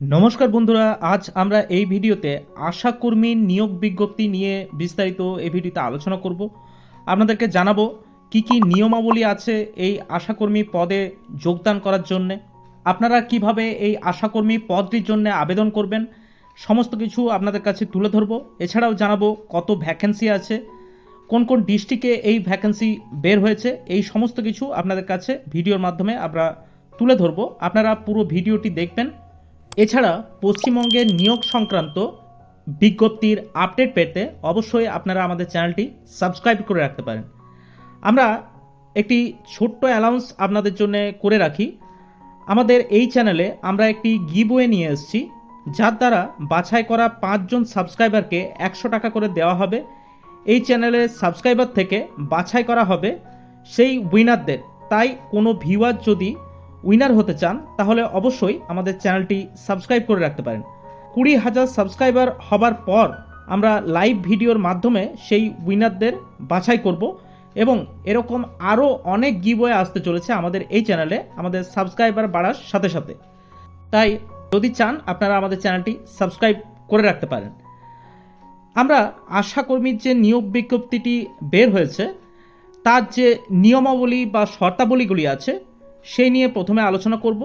নমস্কার বন্ধুরা, আজ আমরা এই ভিডিওতে আশাকর্মী নিয়োগ বিজ্ঞপ্তি নিয়ে বিস্তারিত এই ভিডিওতে আলোচনা করব। আপনাদেরকে জানাব কি কি নিয়মাবলী আছে এই আশাকর্মী পদে যোগদান করার জন্যে। আপনারা কীভাবে এই আশাকর্মী পদটির জন্য আবেদন করবেন, সমস্ত কিছু আপনাদের কাছে তুলে ধরবো। এছাড়াও জানাব কত ভ্যাকেন্সি আছে, কোন কোন ডিস্ট্রিক্টে এই ভ্যাকেন্সি বের হয়েছে, এই সমস্ত কিছু আপনাদের কাছে ভিডিওর মাধ্যমে আমরা তুলে ধরবো। আপনারা পুরো ভিডিওটি দেখবেন এছাড়া পশ্চিমবঙ্গের নিয়োগ সংক্রান্ত বিজ্ঞপ্তির আপডেট পেতে অবশ্যই আপনারা আমাদের চ্যানেলটি সাবস্ক্রাইব করে রাখতে পারেন। আমরা একটি ছোট্ট অ্যালাউন্স আপনাদের জন্য করে রাখি। আমাদের এই চ্যানেলে আমরা একটি গিবওয়ে নিয়ে এসেছি, যার দ্বারা বাছাই করা পাঁচজন সাবস্ক্রাইবারকে একশো টাকা করে দেওয়া হবে। এই চ্যানেলের সাবস্ক্রাইবার থেকে বাছাই করা হবে সেই উইনারদের তাই কোনো ভিউয়ার যদি উইনার হতে চান, তাহলে অবশ্যই আমাদের চ্যানেলটি সাবস্ক্রাইব করে রাখতে পারেন। কুড়ি হাজার সাবস্ক্রাইবার হবার পর আমরা লাইভ ভিডিওর মাধ্যমে সেই উইনারদের বাছাই করব এবং এরকম আরও অনেক গিবয়ে আসতে চলেছে আমাদের এই চ্যানেলে আমাদের সাবস্ক্রাইবার বাড়ার সাথে সাথে। তাই যদি চান, আপনারা আমাদের চ্যানেলটি সাবস্ক্রাইব করে রাখতে পারেন। আমরা আশাকর্মীর যে নিয়োগ বিজ্ঞপ্তিটি বের হয়েছে, তার যে নিয়মাবলী বা শর্তাবলীগুলি আছে সেই নিয়ে প্রথমে আলোচনা করব।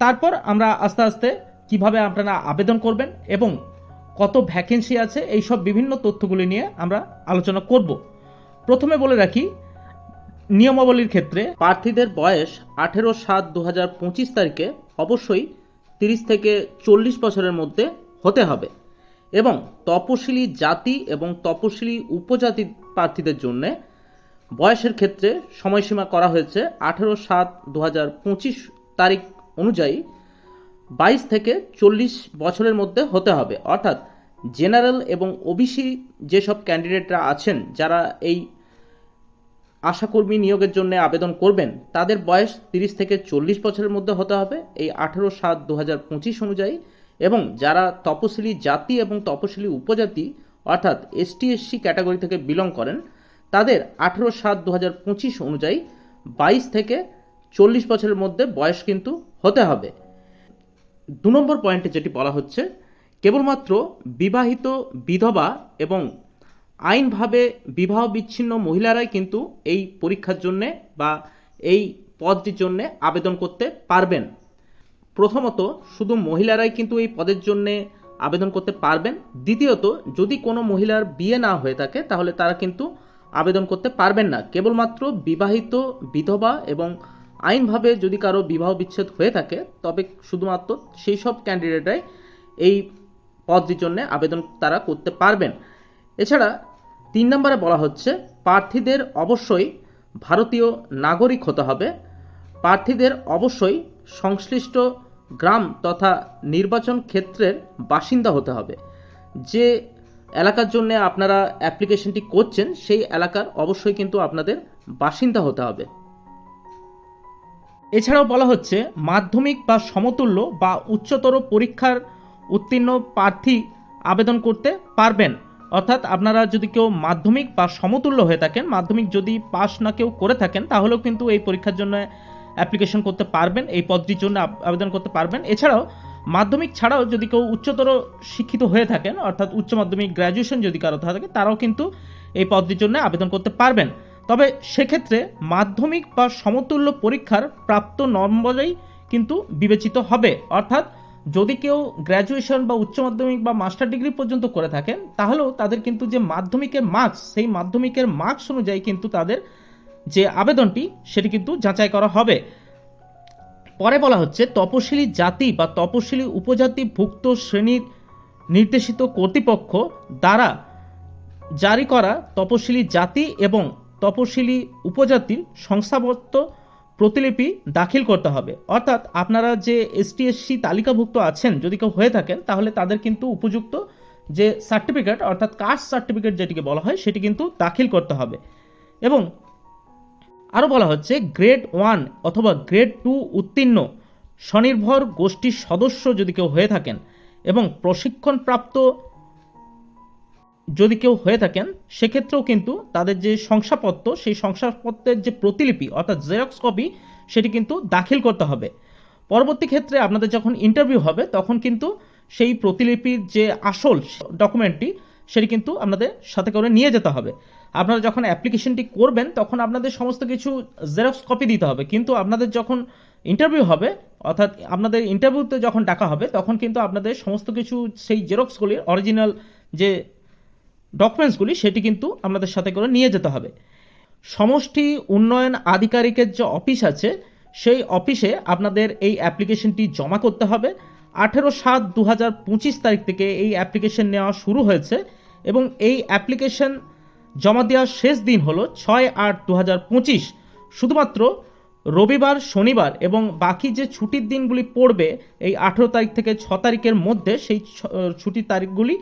তারপর আমরা আস্তে আস্তে কীভাবে আপনারা আবেদন করবেন এবং কত ভ্যাকেন্সি আছে এই সব বিভিন্ন তথ্যগুলি নিয়ে আমরা আলোচনা করব। প্রথমে বলে রাখি, নিয়মাবলীর ক্ষেত্রে প্রার্থীদের বয়স আঠেরো সাত দু হাজার পঁচিশ তারিখে অবশ্যই তিরিশ থেকে চল্লিশ বছরের মধ্যে হতে হবে এবং তপশিলি জাতি এবং তপশিলি উপজাতি প্রার্থীদের জন্য বয়সের ক্ষেত্রে সময়সীমা করা হয়েছে আঠেরো সাত দু তারিখ অনুযায়ী বাইশ থেকে চল্লিশ বছরের মধ্যে হতে হবে। অর্থাৎ জেনারেল এবং ওবিসি যেসব ক্যান্ডিডেটরা আছেন, যারা এই আশাকর্মী নিয়োগের জন্য আবেদন করবেন, তাদের বয়স তিরিশ থেকে চল্লিশ বছরের মধ্যে হতে হবে এই আঠেরো সাত দু অনুযায়ী। এবং যারা তপশিলি জাতি এবং তপশিলি উপজাতি, অর্থাৎ এসটি এসসি ক্যাটাগরি থেকে বিলং করেন তাদের আঠেরো সাত দু হাজার পঁচিশ অনুযায়ী বাইশ থেকে চল্লিশ বছরের মধ্যে বয়স কিন্তু হতে হবে। দু নম্বর পয়েন্টে যেটি বলা হচ্ছে, কেবলমাত্র বিবাহিত বিধবা এবং আইনভাবে বিবাহ বিচ্ছিন্ন মহিলারাই কিন্তু এই পরীক্ষার জন্যে বা এই পদটির জন্যে আবেদন করতে পারবেন। প্রথমত, শুধু মহিলারাই কিন্তু এই পদের জন্যে আবেদন করতে পারবেন। দ্বিতীয়ত, যদি কোনো মহিলার বিয়ে না হয়ে থাকে, তাহলে তারা কিন্তু আবেদন করতে পারবেন না। কেবলমাত্র বিবাহিত বিধবা এবং আইনভাবে যদি কারও বিবাহ বিচ্ছেদ হয়ে থাকে, তবে শুধুমাত্র সেই সব ক্যান্ডিডেটরাই এই পদটির জন্য আবেদন তারা করতে পারবেন। এছাড়া তিন নম্বরে বলা হচ্ছে, প্রার্থীদের অবশ্যই ভারতীয় নাগরিক হতে হবে। প্রার্থীদের অবশ্যই সংশ্লিষ্ট গ্রাম তথা নির্বাচন ক্ষেত্রের বাসিন্দা হতে হবে। যে এলাকার জন্য আপনারা অ্যাপ্লিকেশনটি করছেন, সেই এলাকার অবশ্যই কিন্তু আপনাদের বাসিন্দা হতে হবে। এছাড়াও বলা হচ্ছে, মাধ্যমিক বা সমতুল্য বা উচ্চতর পরীক্ষার উত্তীর্ণ প্রার্থী আবেদন করতে পারবেন। অর্থাৎ আপনারা যদি কেউ মাধ্যমিক বা সমতুল্য হয়ে থাকেন, মাধ্যমিক যদি পাস না কেউ করে থাকেন, তাহলেও কিন্তু এই পরীক্ষার জন্য অ্যাপ্লিকেশন করতে পারবেন, এই পদটির জন্য আবেদন করতে পারবেন। এছাড়াও মাধ্যমিক ছাড়াও যদি কেউ উচ্চতর শিক্ষিত হয়ে থাকেন, অর্থাৎ উচ্চ মাধ্যমিক গ্র্যাজুয়েশন যদি কারও থাকে, তারাও কিন্তু এই পদটির জন্য আবেদন করতে পারবেন। তবে সেক্ষেত্রে মাধ্যমিক বা সমতুল্য পরীক্ষার প্রাপ্ত নম্বরেই কিন্তু বিবেচিত হবে। অর্থাৎ যদি কেউ গ্র্যাজুয়েশন বা উচ্চ মাধ্যমিক বা মাস্টার ডিগ্রি পর্যন্ত করে থাকেন, তাহলেও তাদের কিন্তু যে মাধ্যমিকের মার্কস সেই মাধ্যমিকের মার্কস অনুযায়ী কিন্তু তাদের যে আবেদনটি, সেটি কিন্তু যাচাই করা হবে। পরে বলা হচ্ছে, তপশিলি জাতি বা তপশিলি উপজাতি ভুক্ত শ্রেণির নির্দেশিত কর্তৃপক্ষ দ্বারা জারি করা তপশিলি জাতি এবং তপশিলি উপজাতির শংসাপত্র প্রতিলিপি দাখিল করতে হবে। অর্থাৎ আপনারা যে এসটি এসসি তালিকাভুক্ত আছেন, যদি কেউ হয়ে থাকেন, তাহলে তাদের কিন্তু উপযুক্ত যে সার্টিফিকেট, অর্থাৎ কাস্ট সার্টিফিকেট যেটিকে বলা হয়, সেটি কিন্তু দাখিল করতে হবে। এবং আরও বলা হচ্ছে গ্রেড ওয়ান অথবা গ্রেড টু উত্তীর্ণ স্বনির্ভর গোষ্ঠীর সদস্য যদি কেউ হয়ে থাকেন এবং প্রশিক্ষণপ্রাপ্ত যদি কেউ হয়ে থাকেন, সেক্ষেত্রেও কিন্তু তাদের যে শংসাপত্র, সেই শংসাপত্রের যে প্রতিলিপি, অর্থাৎ জেরক্স কপি সেটি কিন্তু দাখিল করতে হবে। পরবর্তী ক্ষেত্রে আপনাদের যখন ইন্টারভিউ হবে, তখন কিন্তু সেই প্রতিলিপির যে আসল ডকুমেন্টটি সেটি কিন্তু আপনাদের সাথে করে নিয়ে যেতে হবে। আপনারা যখন অ্যাপ্লিকেশনটি করবেন, তখন আপনাদের সমস্ত কিছু জেরক্স কপি দিতে হবে। কিন্তু আপনাদের যখন ইন্টারভিউ হবে, অর্থাৎ আপনাদের ইন্টারভিউতে যখন ডাকা হবে, তখন কিন্তু আপনাদের সমস্ত কিছু সেই জেরক্সগুলির অরিজিনাল যে ডকুমেন্টসগুলি সেটি কিন্তু আপনাদের সাথে করে নিয়ে যেতে হবে। সমষ্টি উন্নয়ন আধিকারিকের যে অফিস আছে, সেই অফিসে আপনাদের এই অ্যাপ্লিকেশনটি জমা করতে হবে। আঠেরো সাত দু হাজার পঁচিশ তারিখ থেকে এই অ্যাপ্লিকেশন নেওয়া শুরু হয়েছে এবং এই অ্যাপ্লিকেশন জমা দেওয়ার শেষ দিন হলো ছয় আট দু শুধুমাত্র রবিবার, শনিবার এবং বাকি যে ছুটির দিনগুলি পড়বে, এই আঠেরো তারিখ থেকে ছ তারিখের মধ্যে সেই ছুটির তারিখগুলি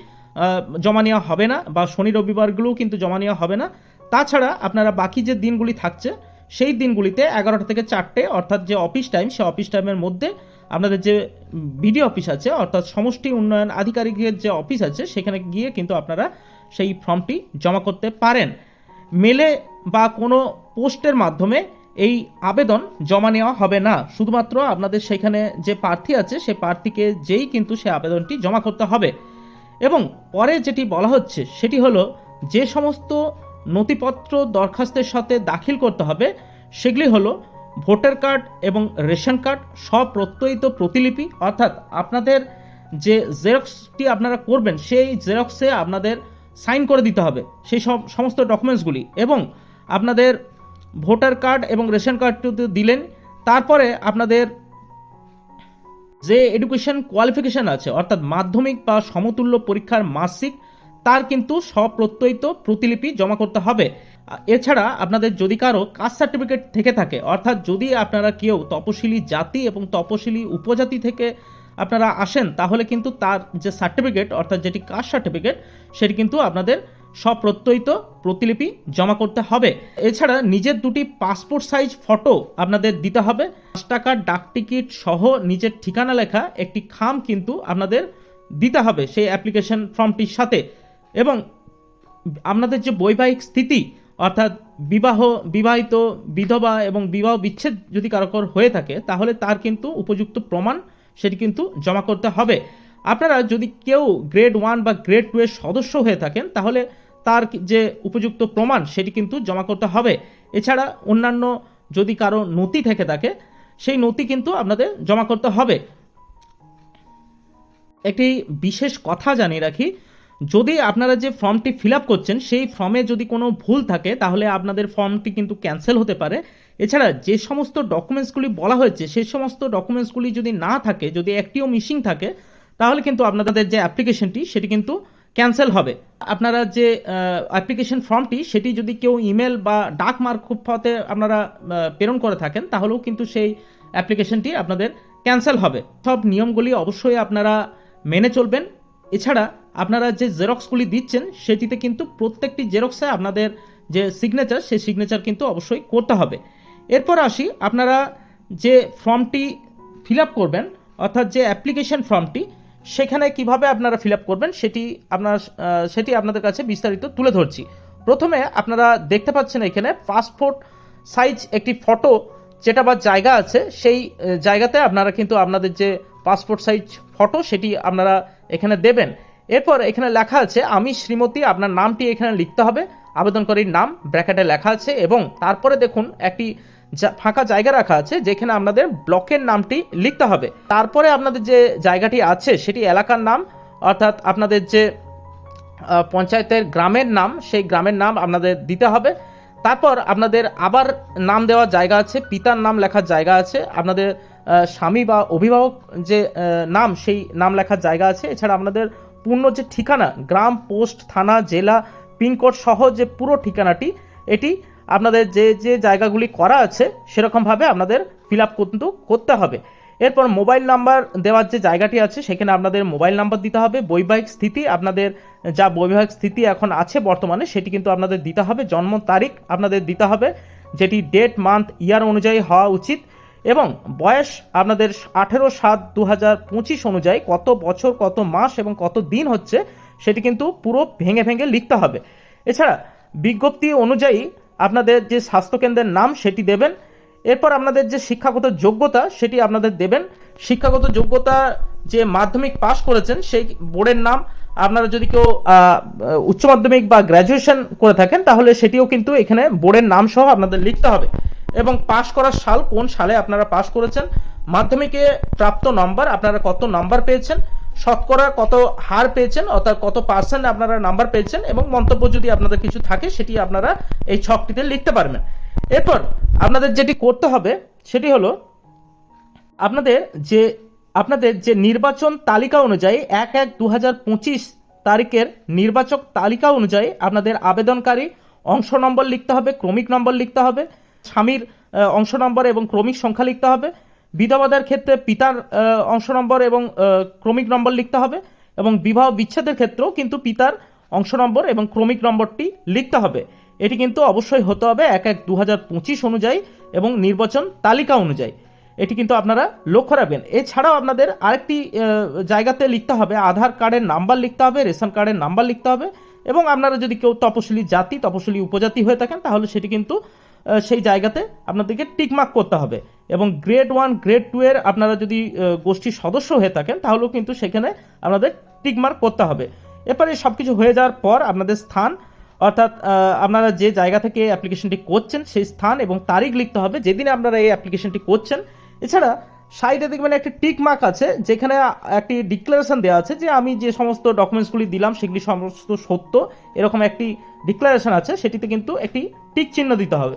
জমা নেওয়া হবে না বা শনি রবিবারগুলোও কিন্তু জমা নেওয়া হবে না। তাছাড়া আপনারা বাকি যে দিনগুলি থাকছে, সেই দিনগুলিতে এগারোটা থেকে চারটে, অর্থাৎ যে অফিস টাইম সেই অফিস টাইমের মধ্যে আপনাদের যে বিডিও অফিস আছে, অর্থাৎ সমষ্টি উন্নয়ন আধিকারিকের যে অফিস আছে, সেখানে গিয়ে কিন্তু আপনারা সেই ফর্মটি জমা করতে পারেন। মেলে বা কোনো পোস্টের মাধ্যমে এই আবেদন জমা নেওয়া হবে না। শুধুমাত্র আপনাদের সেখানে যে প্রার্থী আছে সেই প্রার্থীকে যেই কিন্তু সে আবেদনটি জমা করতে হবে। এবং পরে যেটি বলা হচ্ছে, সেটি হলো যে সমস্ত নথিপত্র দরখাস্তের সাথে দাখিল করতে হবে, সেগুলি হলো ভোটার কার্ড এবং রেশন কার্ড সব প্রত্যয়িত প্রতিলিপি, অর্থাৎ আপনাদের যে জেরক্সটি আপনারা করবেন, সেই জেরক্সে আপনাদের সাইন করে দিতে হবে। সেই সব, সমস্ত ডকুমেন্টসগুলি এবং আপনাদের ভোটার কার্ড এবং রেশন কার্ডটি দিলেন। তারপরে আপনাদের যে এডুকেশন কোয়ালিফিকেশন আছে, অর্থাৎ মাধ্যমিক বা সমতুল্য পরীক্ষার মাসিক, তার কিন্তু স্বপ্রত্যয়িত প্রতিলিপি জমা করতে হবে। এছাড়া আপনাদের যদি কারও কাস্ট সার্টিফিকেট থেকে থাকে, অর্থাৎ যদি আপনারা কেউ তপশিলি জাতি এবং তপশিলি উপজাতি থেকে আপনারা আসেন, তাহলে কিন্তু তার যে সার্টিফিকেট অর্থাৎ যেটি কাস্ট সার্টিফিকেট সেটি কিন্তু আপনাদের স্বপ্রত্যয়িত প্রতিলিপি জমা করতে হবে। এছাড়া নিজের দুটি পাসপোর্ট সাইজ ফটো আপনাদের দিতে হবে। পাঁচ টাকার ডাক টিকিট সহ নিজের ঠিকানা লেখা একটি খাম কিন্তু আপনাদের দিতে হবে সেই অ্যাপ্লিকেশন ফর্মটির সাথে। এবং আপনাদের যে বৈবাহিক স্থিতি, অর্থাৎ বিবাহ, বিবাহিত, বিধবা এবং বিবাহ বিচ্ছেদ যদি কারকর হয়ে থাকে, তাহলে তার কিন্তু উপযুক্ত প্রমাণ সেটি কিন্তু জমা করতে হবে। আপনারা যদি কেউ গ্রেড ওয়ান বা গ্রেড টু এর সদস্য হয়ে থাকেন, তাহলে তার যে উপযুক্ত প্রমাণ, সেটি কিন্তু জমা করতে হবে। এছাড়া অন্যান্য যদি কারও নথি থেকে থাকে, সেই নথি কিন্তু আপনাদের জমা করতে হবে। একটি বিশেষ কথা জানিয়ে রাখি, যদি আপনারা যে ফর্মটি ফিল আপ করছেন, সেই ফর্মে যদি কোনো ভুল থাকে, তাহলে আপনাদের ফর্মটি কিন্তু ক্যান্সেল হতে পারে। এছাড়া যে সমস্ত ডকুমেন্টসগুলি বলা হয়েছে, সেই সমস্ত ডকুমেন্টসগুলি যদি না থাকে, যদি একটিও মিসিং থাকে, তাহলে কিন্তু আপনাদের যে অ্যাপ্লিকেশনটি সেটি কিন্তু ক্যান্সেল হবে। আপনারা যে অ্যাপ্লিকেশন ফর্মটি সেটি যদি কেউ ইমেল বা ডাক মারফতে আপনারা প্রেরণ করে থাকেন, তাহলেও কিন্তু সেই অ্যাপ্লিকেশনটি আপনাদের ক্যান্সেল হবে। সব নিয়মগুলি অবশ্যই আপনারা মেনে চলবেন। এছাড়া আপনারা যে জেরক্সগুলি দিচ্ছেন, সেটিতে কিন্তু প্রত্যেকটি জেরক্সে আপনাদের যে সিগনেচার সেই সিগনেচার কিন্তু অবশ্যই করতে হবে। এরপর আসি, আপনারা যে ফর্মটি ফিল আপ করবেন, অর্থাৎ যে অ্যাপ্লিকেশন ফর্মটি, সেখানে কীভাবে আপনারা ফিল আপ করবেন সেটি আপনার সেটি আপনাদের কাছে বিস্তারিত তুলে ধরছি। প্রথমে আপনারা দেখতে পাচ্ছেন এখানে পাসপোর্ট সাইজ একটি ফটো যেটা বা জায়গা আছে, সেই জায়গাতে আপনারা কিন্তু আপনাদের যে পাসপোর্ট সাইজ ফটো সেটি আপনারা এখানে দেবেন। এরপর এখানে লেখা আছে, আমি শ্রীমতী, আপনার নামটি এখানে লিখতে হবে। আবেদনকারীর নাম ব্র্যাকেটে লেখা আছে এবং তারপরে দেখুন, একটি ফাঁকা জায়গা রাখা আছে, যেখানে আপনাদের ব্লকের নামটি লিখতে হবে। তারপরে আপনাদের যে জায়গাটি আছে, সেটি এলাকার নাম, অর্থাৎ আপনাদের যে পঞ্চায়েতের গ্রামের নাম, সেই গ্রামের নাম আপনাদের দিতে হবে। তারপর আপনাদের আবার নাম দেওয়ার জায়গা আছে, পিতার নাম লেখার জায়গা আছে, আপনাদের স্বামী বা অভিভাবক যে নাম, সেই নাম লেখার জায়গা আছে। এছাড়া আপনাদের পূর্ণ যে ঠিকানা, গ্রাম, পোস্ট, থানা, জেলা, পিনকোড সহ যে পুরো ঠিকানাটি, এটি আপনাদের যে যে জায়গাগুলি করা আছে সেরকমভাবে আপনাদের ফিল আপ কিন্তু করতে হবে। এরপর মোবাইল নাম্বার দেওয়ার যে জায়গাটি আছে সেখানে আপনাদের মোবাইল নাম্বার দিতে হবে, বৈবাহিক স্থিতি, আপনাদের যা বৈবাহিক স্থিতি এখন আছে বর্তমানে সেটি কিন্তু আপনাদের দিতে হবে, জন্ম তারিখ আপনাদের দিতে হবে, যেটি ডেট, মান্থ, ইয়ার অনুযায়ী হওয়া উচিত এবং বয়স আপনাদের আঠেরো সাত দু হাজার পঁচিশ অনুযায়ী কত বছর, কত মাস এবং কত দিন হচ্ছে সেটি কিন্তু পুরো ভেঙে ভেঙে লিখতে হবে। এছাড়া বিজ্ঞপ্তি অনুযায়ী আপনাদের যে স্বাস্থ্যকেন্দ্রের নাম সেটি দেবেন। এরপর আপনাদের যে শিক্ষাগত যোগ্যতা সেটি আপনাদের দেবেন। শিক্ষাগত যোগ্যতা যে মাধ্যমিক পাশ করেছেন, সেই বোর্ডের নাম আপনারা যদি কেউ উচ্চ মাধ্যমিক বা গ্র্যাজুয়েশন করে থাকেন, তাহলে সেটিও কিন্তু এখানে বোর্ডের নাম সহ আপনাদের লিখতে হবে। এবং পাশ করার সাল কোন সালে আপনারা পাশ করেছেন? মাধ্যমিকে প্রাপ্ত নম্বর আপনারা কত নম্বর পেয়েছেন? শতকরা কত হার পেয়েছেন, অর্থাৎ কত পার্সেন্ট আপনারা নাম্বার পেয়েছেন এবং মন্তব্য যদি আপনাদের কিছু থাকে, সেটি আপনারা এই ছকটিতে লিখতে পারবেন। এরপর আপনাদের যেটি করতে হবে, সেটি হলো আপনাদের যে আপনাদের যে নির্বাচন তালিকা অনুযায়ী এক এক দু হাজার পঁচিশ তারিখের নির্বাচক তালিকা অনুযায়ী আপনাদের আবেদনকারী অংশ নম্বর লিখতে হবে, ক্রমিক নম্বর লিখতে হবে, স্বামীর অংশ নম্বর এবং ক্রমিক সংখ্যা লিখতে হবে বিধবাদের ক্ষেত্রে পিতার অংশ নম্বর এবং ক্রমিক নম্বর লিখতে হবে এবং বিবাহ বিচ্ছেদের ক্ষেত্রেও কিন্তু পিতার অংশ নম্বর এবং ক্রমিক নম্বরটি লিখতে হবে। এটি কিন্তু অবশ্যই হতে হবে এক এক দু অনুযায়ী এবং নির্বাচন তালিকা অনুযায়ী। এটি কিন্তু আপনারা লক্ষ্য রাখবেন। এছাড়াও আপনাদের আরেকটি জায়গাতে লিখতে হবে, আধার কার্ডের নাম্বার লিখতে হবে, রেশন কার্ডের নাম্বার লিখতে হবে এবং আপনারা যদি কেউ তপশিলি জাতি, তপশিলি উপজাতি হয়ে থাকেন তাহলে সেটি কিন্তু সেই জায়গাতে আপনাদেরকে টিকমার্ক করতে হবে। এবং গ্রেড ওয়ান গ্রেড টু এর আপনারা যদি গোষ্ঠীর সদস্য হয়ে থাকেন, তাহলেও কিন্তু সেখানে আপনাদের টিকমার্ক করতে হবে। এরপরে সব কিছু হয়ে যাওয়ার পর আপনাদের স্থান, অর্থাৎ আপনারা যে জায়গা থেকে অ্যাপ্লিকেশনটি করছেন, সেই স্থান এবং তারিখ লিখতে হবে। যেদিনে আপনারা এই অ্যাপ্লিকেশনটি করছেন, এছাড়া সাইডে দেখবেন একটি টিক মার্ক আছে, যেখানে একটি ডিক্লারেশন দেওয়া আছে যে আমি যে সমস্ত ডকুমেন্টসগুলি দিলাম সেগুলি সমস্ত সত্য, এরকম একটি ডিক্লারেশন আছে, সেটিতে কিন্তু একটি টিক চিহ্ন দিতে হবে।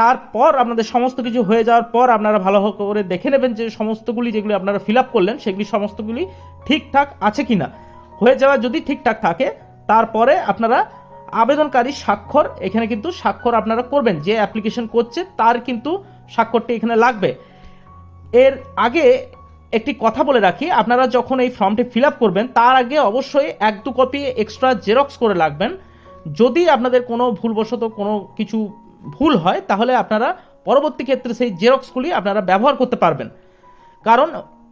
তারপর আপনাদের সমস্ত কিছু হয়ে যাওয়ার পর আপনারা ভালো করে দেখে নেবেন যে সমস্তগুলি যেগুলি আপনারা ফিল আপ করলেন, সেগুলি সমস্তগুলি ঠিকঠাক আছে কি না হয়ে যাওয়া যদি ঠিকঠাক থাকে, তারপরে আপনারা আবেদনকারী স্বাক্ষর, এখানে কিন্তু স্বাক্ষর আপনারা করবেন, যে অ্যাপ্লিকেশন করছে তার কিন্তু স্বাক্ষরটি এখানে লাগবে। এর আগে একটি কথা বলে রাখি, আপনারা যখন এই ফর্মটি ফিল আপ করবেন, তার আগে অবশ্যই এক দু কপি এক্সট্রা জেরক্স করে রাখবেন। যদি আপনাদের কোনো ভুলবশত কোনো কিছু ভুল হয়, তাহলে আপনারা পরবর্তী ক্ষেত্রে সেই জেরক্সগুলি আপনারা ব্যবহার করতে পারবেন। কারণ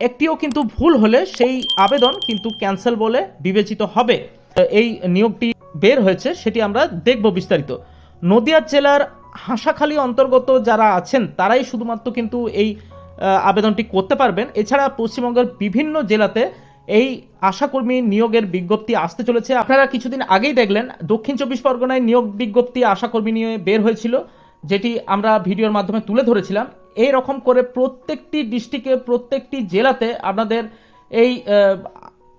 একটিও কিন্তু ভুল হলে সেই আবেদন কিন্তু ক্যান্সেল বলে বিবেচিত হবে। এই নিয়োগটি বের হয়েছে, সেটি আমরা দেখব বিস্তারিত। নদিয়া জেলার হাঁসাখালী অন্তর্গত যারা আছেন, তারাই শুধুমাত্র কিন্তু এই আবেদনটি করতে পারবেন। এছাড়া পশ্চিমবঙ্গের বিভিন্ন জেলাতে এই আশাকর্মী নিয়োগের বিজ্ঞপ্তি আসতে চলেছে। আপনারা কিছুদিন আগেই দেখলেন, দক্ষিণ চব্বিশ পরগনায় নিয়োগ বিজ্ঞপ্তি আশাকর্মী নিয়ে বের হয়েছিল, যেটি আমরা ভিডিওর মাধ্যমে তুলে ধরেছিলাম। এই রকম করে প্রত্যেকটি ডিস্ট্রিক্টে, প্রত্যেকটি জেলাতে আপনাদের এই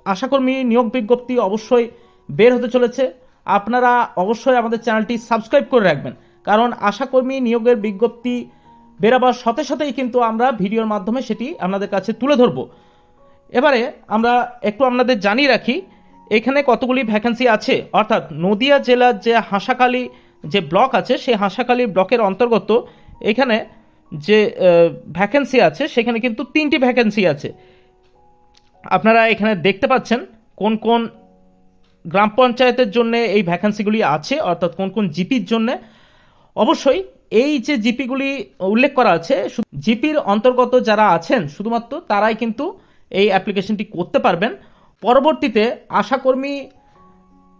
আশাকর্মী নিয়োগ বিজ্ঞপ্তি অবশ্যই বের হতে চলেছে। আপনারা অবশ্যই আমাদের চ্যানেলটি সাবস্ক্রাইব করে রাখবেন, কারণ আশাকর্মী নিয়োগের বিজ্ঞপ্তি বেরাবার সাথে সাথেই কিন্তু আমরা ভিডিওর মাধ্যমে সেটি আপনাদের কাছে তুলে ধরবো। এবারে আমরা একটু আপনাদের জানিয়ে রাখি, এখানে কতগুলি ভ্যাকেন্সি আছে? অর্থাৎ নদিয়া জেলার যে হাঁসাখালী যে ব্লক আছে, সেই হাঁসাখালী ব্লকের অন্তর্গত এখানে যে ভ্যাকেন্সি আছে, সেখানে কিন্তু তিনটি ভ্যাকেন্সি আছে। আপনারা এখানে দেখতে পাচ্ছেন কোন কোন গ্রাম পঞ্চায়েতের জন্য এই ভ্যাকেন্সিগুলি আছে, অর্থাৎ কোন কোন জিপির জন্য। অবশ্যই এই যে জিপিগুলি উল্লেখ করা আছে জিপির অন্তর্গত যারা আছেন, শুধুমাত্র তারাই কিন্তু এই অ্যাপ্লিকেশনটি করতে পারবেন। পরবর্তীতে আশাকর্মী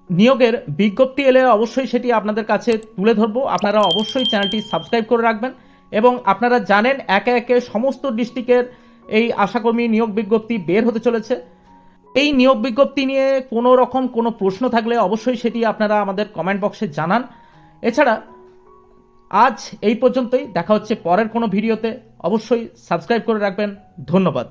নিয়োগের বিজ্ঞপ্তি এলে অবশ্যই সেটি আপনাদের কাছে তুলে ধরবো। আপনারা অবশ্যই চ্যানেলটি সাবস্ক্রাইব করে রাখবেন এবং আপনারা জানেন একে একে সমস্ত ডিস্ট্রিক্টের এই আশাকর্মী নিয়োগ বিজ্ঞপ্তি বের হতে চলেছে। এই নিয়োগ বিজ্ঞপ্তি নিয়ে কোনো রকম কোনো প্রশ্ন থাকলে অবশ্যই সেটি আপনারা আমাদের কমেন্ট বক্সে জানান। এছাড়া আজ এই পর্যন্তই। দেখা হচ্ছে পরের কোনো ভিডিওতে। অবশ্যই সাবস্ক্রাইব করে রাখবেন। ধন্যবাদ।